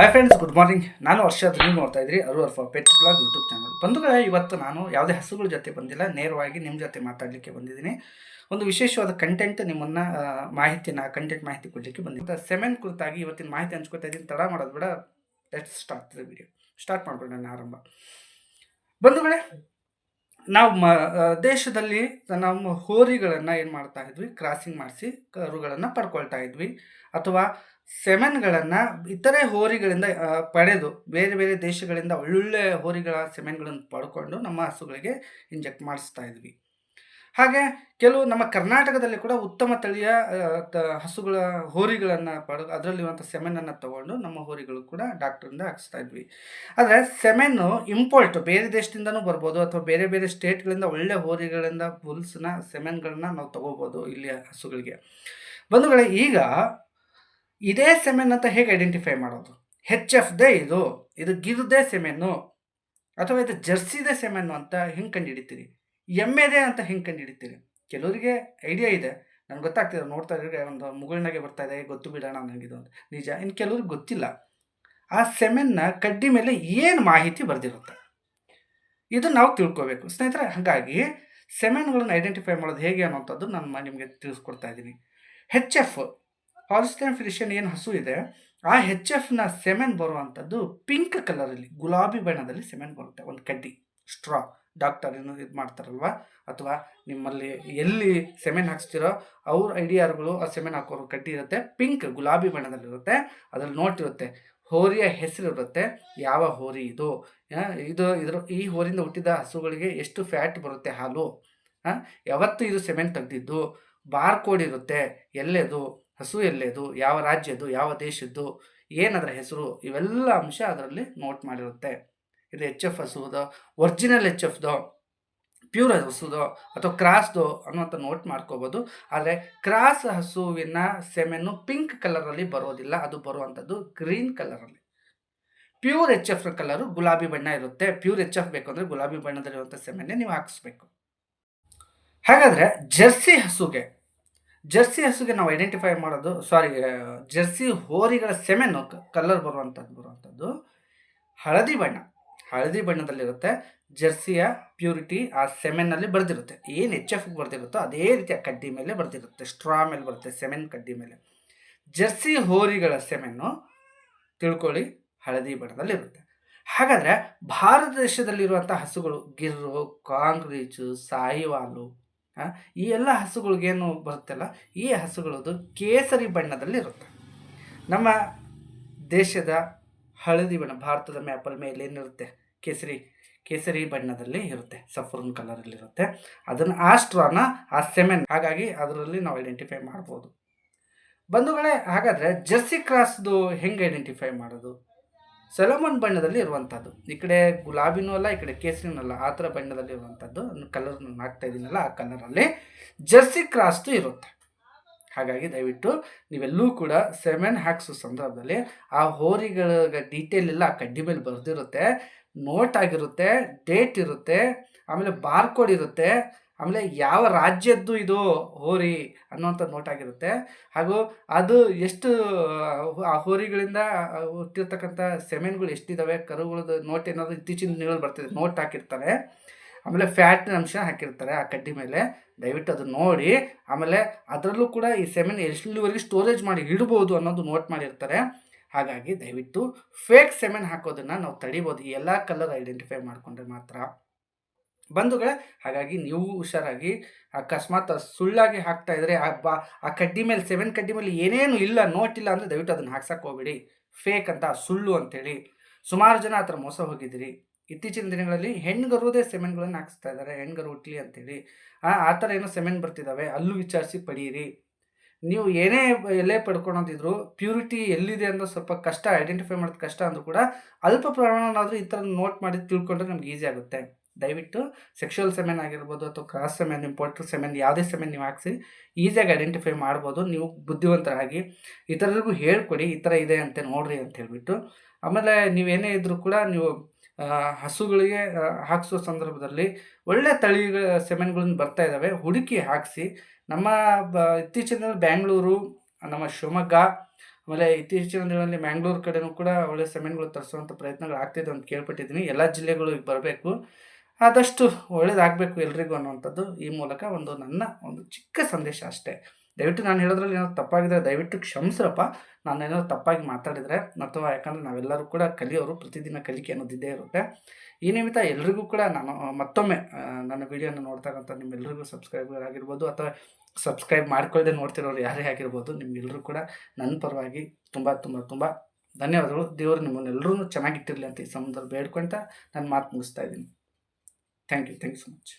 Hi friends good morning ನಾನು ವರ್ಷ ನೀವು ನೋಡ್ತಾ ಇದ್ರಿ ಅರು ಅರ್ಫ ಪೆಟ್ ಬ್ಲಾಗ್ ಯೂಟ್ಯೂಬ್ ಚಾನಲ್ ಬಂಧುಗಳೇ, ಇವತ್ತು ನಾನು ಯಾವುದೇ ಹಸುಗಳ ಜೊತೆ ಬಂದಿಲ್ಲ, ನೇರವಾಗಿ ನಿಮ್ಮ ಜೊತೆ ಮಾತಾಡಲಿಕ್ಕೆ ಬಂದಿದ್ದೀನಿ. ಒಂದು ವಿಶೇಷವಾದ ಕಂಟೆಂಟ್ ನಿಮ್ಮನ್ನು ಮಾಹಿತಿನ ಕಂಟೆಂಟ್ ಮಾಹಿತಿ ಕೊಡಲಿಕ್ಕೆ ಬಂದಿದ್ದೆ ಸೆಮೆನ್ ಕುರಿತಾಗಿ ಇವತ್ತಿನ ಮಾಹಿತಿ ಹಂಚ್ಕೊತಾ ಇದ್ದೀನಿ. ತಡ ಮಾಡೋದು ಬೇಡ let's start the video start ನಾನು ಆರಂಭ. ಬಂಧುಗಳೇ ನಾವು ಮ ದೇಶದಲ್ಲಿ ನಮ್ಮ ಹೋರಿಗಳನ್ನು ಏನು ಮಾಡ್ತಾ ಇದ್ವಿ? ಕ್ರಾಸಿಂಗ್ ಮಾಡಿಸಿ, ಕರುಗಳನ್ನು ಪಡ್ಕೊಳ್ತಾ ಇದ್ವಿ. ಅಥವಾ ಸೆಮೆನ್ಗಳನ್ನು ಇತರೆ ಹೋರಿಗಳಿಂದ ಪಡೆದು ಬೇರೆ ಬೇರೆ ದೇಶಗಳಿಂದ ಒಳ್ಳೊಳ್ಳೆ ಹೋರಿಗಳ ಸೆಮೆನ್ಗಳನ್ನು ಪಡ್ಕೊಂಡು ನಮ್ಮ ಹಸುಗಳಿಗೆ ಇಂಜೆಕ್ಟ್ ಮಾಡಿಸ್ತಾ ಇದ್ವಿ. ಹಾಗೆ ಕೆಲವು ನಮ್ಮ ಕರ್ನಾಟಕದಲ್ಲಿ ಕೂಡ ಉತ್ತಮ ತಳಿಯ ಹಸುಗಳ ಹೋರಿಗಳನ್ನು ಪಡೆದು ಅದರಲ್ಲಿರುವಂಥ ಸೆಮೆನನ್ನು ತಗೊಂಡು ನಮ್ಮ ಹೋರಿಗಳು ಕೂಡ ಡಾಕ್ಟ್ರಿಂದ ಹಾಕಿಸ್ತಾ ಇದ್ವಿ. ಆದರೆ ಸೆಮೆನ್ನು ಇಂಪೋರ್ಟ್ ಬೇರೆ ದೇಶದಿಂದನೂ ಬರ್ಬೋದು ಅಥವಾ ಬೇರೆ ಬೇರೆ ಸ್ಟೇಟ್ಗಳಿಂದ ಒಳ್ಳೆ ಹೋರಿಗಳಿಂದ ಬುಲ್ಸ್ನ ಸೆಮೆನ್ಗಳನ್ನ ನಾವು ತಗೋಬೋದು ಇಲ್ಲಿ ಹಸುಗಳಿಗೆ. ಬಂಧುಗಳೇ, ಈಗ ಇದೇ ಸೆಮೆನ್ ಅಂತ ಹೇಗೆ ಐಡೆಂಟಿಫೈ ಮಾಡೋದು? ಹೆಚ್ ಎಫ್ ದೇ ಇದು. ಇದು ಗಿರ್ದೇ ಸೆಮೆನ್ನು ಅಥವಾ ಇದು ಜರ್ಸಿದೇ ಸೆಮೆನ್ನು ಅಂತ ಹೆಂಗೆ ಕಂಡುಹಿಡಿತೀರಿ? ಎಮ್ಮೆದೆ ಅಂತ ಹೆಂಗೆ ಕಂಡುಹಿಡಿತೀರಿ? ಕೆಲವರಿಗೆ ಐಡಿಯಾ ಇದೆ. ನನಗೆ ಗೊತ್ತಾಗ್ತಿದೆ ನೋಡ್ತಾ ಇದ್ರೆ ಒಂದು ಮುಗುಳಿನಾಗೆ ಬರ್ತಾ ಇದೆ, ಗೊತ್ತು ಬಿಡೋಣ ನನಗಿದು ಅಂತ. ನಿಜ ಇನ್ನು ಕೆಲವ್ರಿಗೆ ಗೊತ್ತಿಲ್ಲ. ಆ ಸೆಮೆನ್ನ ಕಡ್ಡಿ ಮೇಲೆ ಏನು ಮಾಹಿತಿ ಬರೆದಿರುತ್ತೆ? ಇದು ನಾವು ತಿಳ್ಕೊಬೇಕು. ಸ್ನೇಹಿತರೆ, ಹಾಗಾಗಿ ಸೆಮೆನ್ಗಳನ್ನು ಐಡೆಂಟಿಫೈ ಮಾಡೋದು ಹೇಗೆ ಅನ್ನೋಂಥದ್ದು ನಾನು ನಿಮಗೆ ತಿಳಿಸ್ಕೊಡ್ತಾ ಇದ್ದೀನಿ. ಹೆಚ್ ಎಫ್ ಹಾಲಿಸ್ಟೈನ್ ಫಿಲಿಷನ್ ಏನು ಹಸು ಇದೆ, ಆ ಹೆಚ್ ಎಫ್ನ ಸೆಮೆನ್ ಬರುವಂಥದ್ದು ಪಿಂಕ್ ಕಲರಲ್ಲಿ, ಗುಲಾಬಿ ಬಣ್ಣದಲ್ಲಿ ಸೆಮೆನ್ ಬರುತ್ತೆ, ಒಂದು ಕಡ್ಡಿ, ಸ್ಟ್ರಾ. ಡಾಕ್ಟರ್ ಏನು ಇದು ಮಾಡ್ತಾರಲ್ವ? ಅಥವಾ ನಿಮ್ಮಲ್ಲಿ ಎಲ್ಲಿ ಸೆಮೆನ್ ಹಾಕ್ಸ್ತಿರೋ ಅವ್ರ ಐಡಿಯಾರ್ಗಳು ಆ ಸೆಮೆನ್ ಹಾಕೋರು ಕಟ್ಟಿ ಇರುತ್ತೆ. ಪಿಂಕ್ ಗುಲಾಬಿ ಬಣ್ಣದಲ್ಲಿರುತ್ತೆ. ಅದ್ರಲ್ಲಿ ನೋಟ್ ಇರುತ್ತೆ. ಹೋರಿಯ ಹೆಸರಿರುತ್ತೆ ಯಾವ ಹೋರಿ ಇದು? ಇದು ಇದ್ರ, ಈ ಹೋರಿಂದ ಹುಟ್ಟಿದ ಹಸುಗಳಿಗೆ ಎಷ್ಟು ಫ್ಯಾಟ್ ಬರುತ್ತೆ ಹಾಲು? ಯಾವತ್ತು ಇದು ಸೆಮೆನ್ ತೆಗೆದಿದ್ದು? ಬಾರ್ ಕೋಡ್ ಇರುತ್ತೆ. ಎಲ್ಲೆದು? ಹಸು ಎಲ್ಲೆದು? ಯಾವ ರಾಜ್ಯದ್ದು? ಯಾವ ದೇಶದ್ದು? ಏನದರ ಹೆಸರು? ಇವೆಲ್ಲ ಅಂಶ ಅದರಲ್ಲಿ ನೋಟ್ ಮಾಡಿರುತ್ತೆ. ಇದು ಎಚ್ ಎಫ್ ಹಸುವುದೋ ಒರ್ಜಿನಲ್ ಎಚ್ ಎಫ್ದೋ ಪ್ಯೂರ್ ಹಸುದೋ ಅಥವಾ ಕ್ರಾಸ್ದೋ ಅನ್ನೋಂಥ ನೋಟ್ ಮಾಡ್ಕೋಬೋದು. ಆದರೆ ಕ್ರಾಸ್ ಹಸುವಿನ ಸೆಮೆನು ಪಿಂಕ್ ಕಲರಲ್ಲಿ ಬರೋದಿಲ್ಲ. ಅದು ಬರುವಂಥದ್ದು ಗ್ರೀನ್ ಕಲರಲ್ಲಿ ಪ್ಯೂರ್ ಎಚ್ ಎಫ್ ಕಲರು ಗುಲಾಬಿ ಬಣ್ಣ ಇರುತ್ತೆ. ಪ್ಯೂರ್ ಎಚ್ ಎಫ್ ಬೇಕು ಅಂದರೆ ಗುಲಾಬಿ ಬಣ್ಣದಲ್ಲಿರುವಂಥ ಸೆಮೆನ್ನೇ ನೀವು ಹಾಕಿಸ್ಬೇಕು. ಹಾಗಾದರೆ ಜರ್ಸಿ ಹಸುಗೆ ಜರ್ಸಿ ಹಸುಗೆ ನಾವು ಐಡೆಂಟಿಫೈ ಮಾಡೋದು ಸಾರಿ ಜರ್ಸಿ ಹೋರಿಗಳ ಸೆಮೆನ್ನು ಕಲರ್ ಬರುವಂಥದ್ದು ಬರುವಂಥದ್ದು ಹಳದಿ ಬಣ್ಣ. ಹಳದಿ ಬಣ್ಣದಲ್ಲಿರುತ್ತೆ. ಜರ್ಸಿಯ ಪ್ಯೂರಿಟಿ ಆ ಸೆಮೆನ್ನಲ್ಲಿ ಬರೆದಿರುತ್ತೆ. ಏನು ಎಚ್ ಎಫ್ ಬರೆದಿರುತ್ತೋ ಅದೇ ರೀತಿ ಆ ಕಡ್ಡಿ ಮೇಲೆ ಬರೆದಿರುತ್ತೆ. ಸ್ಟ್ರಾ ಮೇಲೆ ಬರುತ್ತೆ ಸೆಮೆನ್ ಕಡ್ಡಿ ಮೇಲೆ. ಜರ್ಸಿ ಹೋರಿಗಳ ಸೆಮೆನ್ನು ತಿಳ್ಕೊಳ್ಳಿ, ಹಳದಿ ಬಣ್ಣದಲ್ಲಿರುತ್ತೆ. ಹಾಗಾದರೆ ಭಾರತ ದೇಶದಲ್ಲಿರುವಂಥ ಹಸುಗಳು ಗಿರ್ರು ಕಾಂಗ್ರೀಚು ಸಾಯಿವಾಲು ಈ ಎಲ್ಲ ಹಸುಗಳಿಗೇನು ಬರುತ್ತಲ್ಲ, ಈ ಹಸುಗಳದು ಕೇಸರಿ ಬಣ್ಣದಲ್ಲಿರುತ್ತೆ. ನಮ್ಮ ದೇಶದ ಹಳದಿ ಬಣ್ಣ, ಭಾರತದ ಮ್ಯಾಪಲ್ ಮೇಲೆ ಏನಿರುತ್ತೆ ಕೇಸರಿ ಕೇಸರಿ ಬಣ್ಣದಲ್ಲಿ ಇರುತ್ತೆ, ಸಫ್ರನ್ ಕಲರಲ್ಲಿರುತ್ತೆ. ಅದನ್ನು ಆ ಸ್ಟ್ರಾನ, ಆ ಸೆಮೆನ್, ಹಾಗಾಗಿ ಅದರಲ್ಲಿ ನಾವು ಐಡೆಂಟಿಫೈ ಮಾಡ್ಬೋದು. ಬಂಧುಗಳೇ, ಹಾಗಾದರೆ ಜರ್ಸಿ ಕ್ರಾಸ್ದು ಹೆಂಗೆ ಐಡೆಂಟಿಫೈ ಮಾಡೋದು? ಸೆಲಮನ್ ಬಣ್ಣದಲ್ಲಿ ಇರುವಂಥದ್ದು ಈ ಕಡೆ ಗುಲಾಬಿನೂ ಅಲ್ಲ, ಈ ಕಡೆ ಕೇಸರಿನೂ ಅಲ್ಲ, ಆ ಥರ ಬಣ್ಣದಲ್ಲಿ ಇರುವಂಥದ್ದು ಕಲರ್ ನಾನು ಹಾಕ್ತಾ ಇದ್ದೀನಲ್ಲ, ಆ ಕಲರಲ್ಲಿ ಜರ್ಸಿ ಕ್ರಾಸ್ದು ಇರುತ್ತೆ. ಹಾಗಾಗಿ ದಯವಿಟ್ಟು ನೀವೆಲ್ಲೂ ಕೂಡ ಸೆಮೆನ್ ಹಾಕ್ಸೋ ಸಂದರ್ಭದಲ್ಲಿ ಆ ಹೋರಿಗಳ ಡೀಟೇಲ್ ಎಲ್ಲ ಆ ಕಡ್ಡಿ ಮೇಲೆ ಬರೆದಿರುತ್ತೆ. ನೋಟ್ ಆಗಿರುತ್ತೆ ಡೇಟ್ ಇರುತ್ತೆ, ಆಮೇಲೆ ಬಾರ್ಕೋಡ್ ಇರುತ್ತೆ, ಆಮೇಲೆ ಯಾವ ರಾಜ್ಯದ್ದು ಇದು ಹೋರಿ ಅನ್ನುವಂಥ ನೋಟ್ ಆಗಿರುತ್ತೆ. ಹಾಗೂ ಅದು ಎಷ್ಟು, ಆ ಹೋರಿಗಳಿಂದ ಹುಟ್ಟಿರ್ತಕ್ಕಂಥ ಸೆಮೆನ್ಗಳು ಎಷ್ಟಿದ್ದಾವೆ ಕರುಗಳದ್ದು ನೋಟ್ ಏನಾದರೂ ಇತ್ತೀಚಿನ ದಿನಗಳು ಬರ್ತಿದೆ ನೋಟ್ ಹಾಕಿರ್ತಾರೆ. ಆಮೇಲೆ ಫ್ಯಾಟ್ನ ಅಂಶ ಹಾಕಿರ್ತಾರೆ ಆ ಕಡ್ಡಿ ಮೇಲೆ. ದಯವಿಟ್ಟು ಅದನ್ನು ನೋಡಿ. ಆಮೇಲೆ ಅದರಲ್ಲೂ ಕೂಡ ಈ ಸೆಮೆನ್ ಎಷ್ಟುವರೆಗೆ ಸ್ಟೋರೇಜ್ ಮಾಡಿ ಇಡ್ಬೋದು ಅನ್ನೋದು ನೋಟ್ ಮಾಡಿರ್ತಾರೆ. ಹಾಗಾಗಿ ದಯವಿಟ್ಟು ಫೇಕ್ ಸೆಮೆನ್ ಹಾಕೋದನ್ನು ನಾವು ತಡಿಬೋದು. ಈ ಎಲ್ಲ ಕಲರ್ ಐಡೆಂಟಿಫೈ ಮಾಡಿಕೊಂಡ್ರೆ ಮಾತ್ರ. ಬಂಧುಗಳೇ, ಹಾಗಾಗಿ ನೀವು ಹುಷಾರಾಗಿ ಅಕಸ್ಮಾತ್ ಸುಳ್ಳಾಗಿ ಹಾಕ್ತಾ ಇದ್ರೆ ಆ ಆ ಕಡ್ಡಿ ಮೇಲೆ ಸೆವೆನ್ ಕಡ್ಡಿ ಮೇಲೆ ಏನೇನು ಇಲ್ಲ ನೋಟ್ ಇಲ್ಲ ಅಂದರೆ ದಯವಿಟ್ಟು ಅದನ್ನು ಹಾಕ್ಸಕ್ಕೆ ಹೋಗ್ಬೇಡಿ. ಫೇಕ್ ಅಂತ ಸುಳ್ಳು ಅಂತೇಳಿ. ಸುಮಾರು ಜನ ಆ ಥರ ಮೋಸ ಹೋಗಿದ್ದೀರಿ. ಇತ್ತೀಚಿನ ದಿನಗಳಲ್ಲಿ ಹೆಣ್ಗರುದೇ ಸೆಮೆನ್ಗಳನ್ನು ಹಾಕಿಸ್ತಾ ಇದ್ದಾರೆ. ಹೆಣ್ಗರು ಹುಟ್ಲಿ ಅಂತೇಳಿ. ಆ ಆ ಥರ ಏನೋ ಸೆಮೆನ್ ಬರ್ತಿದ್ದಾವೆ ಅಲ್ಲೂ ವಿಚಾರಿಸಿ ಪಡೀರಿ. ನೀವು ಏನೇ ಎಲೆ ಪಡ್ಕೊಳೋದಿದ್ರು ಪ್ಯೂರಿಟಿ ಎಲ್ಲಿದೆ ಅನ್ನೋ ಸ್ವಲ್ಪ ಕಷ್ಟ, ಐಡೆಂಟಿಫೈ ಮಾಡೋದು ಕಷ್ಟ ಅಂದರೂ ಕೂಡ ಅಲ್ಪ ಪ್ರಮಾಣನಾದರೂ ಈ ಥರ ನೋಟ್ ಮಾಡಿ ತಿಳ್ಕೊಂಡ್ರೆ ನಮ್ಗೆ ಈಸಿ ಆಗುತ್ತೆ. ದಯವಿಟ್ಟು ಸೆಕ್ಷುವಲ್ ಸೆಮೆನ್ ಆಗಿರ್ಬೋದು ಅಥವಾ ಕ್ರಾಸ್ ಸೆಮೆನ್, ಇಂಪೋರ್ಟರ್ ಸೆಮೆನ್, ಯಾವುದೇ ಸೆಮೆನ್ ನೀವು ಹಾಕಿಸಿ ಈಸಿಯಾಗಿ ಐಡೆಂಟಿಫೈ ಮಾಡ್ಬೋದು. ನೀವು ಬುದ್ಧಿವಂತರಾಗಿ ಇತರರಿಗೂ ಹೇಳ್ಕೊಡಿ, ಈ ಥರ ಇದೆ ಅಂತ ನೋಡ್ರಿ ಅಂತ ಹೇಳಿಬಿಟ್ಟು. ಆಮೇಲೆ ನೀವೇನೇ ಇದ್ದರೂ ಕೂಡ ನೀವು ಹಸುಗಳಿಗೆ ಹಾಕಿಸೋ ಸಂದರ್ಭದಲ್ಲಿ ಒಳ್ಳೆ ತಳಿಗಳ ಸೆಮೆನ್ಗಳನ್ನ ಬರ್ತಾ ಇದ್ದಾವೆ ಹುಡುಕಿ ಹಾಕಿಸಿ ನಮ್ಮ ಬ, ಇತ್ತೀಚಿನ ಬ್ಯಾಂಗ್ಳೂರು, ನಮ್ಮ ಶಿವಮೊಗ್ಗ, ಆಮೇಲೆ ಇತ್ತೀಚಿನ ದಿನಗಳಲ್ಲಿ ಮ್ಯಾಂಗ್ಳೂರು ಕಡೆನೂ ಕೂಡ ಒಳ್ಳೆ ಸೆಮೆನ್ಗಳು ತರಿಸುವಂಥ ಪ್ರಯತ್ನಗಳು ಆಗ್ತಿದೆ ಅಂತ ಕೇಳ್ಪಟ್ಟಿದ್ದೀನಿ. ಎಲ್ಲ ಜಿಲ್ಲೆಗಳು ಈಗ ಬರಬೇಕು. ಆದಷ್ಟು ಒಳ್ಳೇದಾಗಬೇಕು ಎಲ್ರಿಗೂ ಅನ್ನುವಂಥದ್ದು ಈ ಮೂಲಕ ಒಂದು ನನ್ನ ಒಂದು ಚಿಕ್ಕ ಸಂದೇಶ ಅಷ್ಟೇ. ದಯವಿಟ್ಟು ನಾನು ಹೇಳೋದ್ರಲ್ಲಿ ಏನಾದ್ರು ತಪ್ಪಾಗಿದ್ರೆ ದಯವಿಟ್ಟು ಕ್ಷಮಿಸ್ರಪ್ಪ. ನಾನು ಏನಾದ್ರು ತಪ್ಪಾಗಿ ಮಾತಾಡಿದರೆ ಅಥವಾ ಯಾಕಂದರೆ ನಾವೆಲ್ಲರೂ ಕೂಡ ಕಲಿಯೋರು, ಪ್ರತಿದಿನ ಕಲಿಕೆ ಅನ್ನೋದಿದ್ದೇ ಇರುತ್ತೆ. ಈ ನಿಮಿತ್ತ ಎಲ್ರಿಗೂ ಕೂಡ ನಾನು ಮತ್ತೊಮ್ಮೆ ನನ್ನ ವಿಡಿಯೋನ ನೋಡ್ತಕ್ಕಂಥ ನಿಮ್ಮೆಲ್ಲರಿಗೂ ಸಬ್ಸ್ಕ್ರೈಬರ್ ಆಗಿರ್ಬೋದು ಅಥವಾ ಸಬ್ಸ್ಕ್ರೈಬ್ ಮಾಡ್ಕೊಳ್ಳದೆ ನೋಡ್ತಿರೋರು ಯಾರೇ ಆಗಿರ್ಬೋದು ನಿಮ್ಗೆಲ್ಲರೂ ಕೂಡ ನನ್ನ ಪರವಾಗಿ ತುಂಬ ತುಂಬ ತುಂಬ ಧನ್ಯವಾದಗಳು. ದೇವರು ನಿಮ್ಮನ್ನೆಲ್ಲರೂ ಚೆನ್ನಾಗಿಟ್ಟಿರಲಿ ಅಂತ ಈ ಸಂದರ್ಭ ಬೇಡ್ಕೊಳ್ತಾ ನಾನು ಮಾತು ಮುಗಿಸ್ತಾ ಇದ್ದೀನಿ. Thank you thank you so much.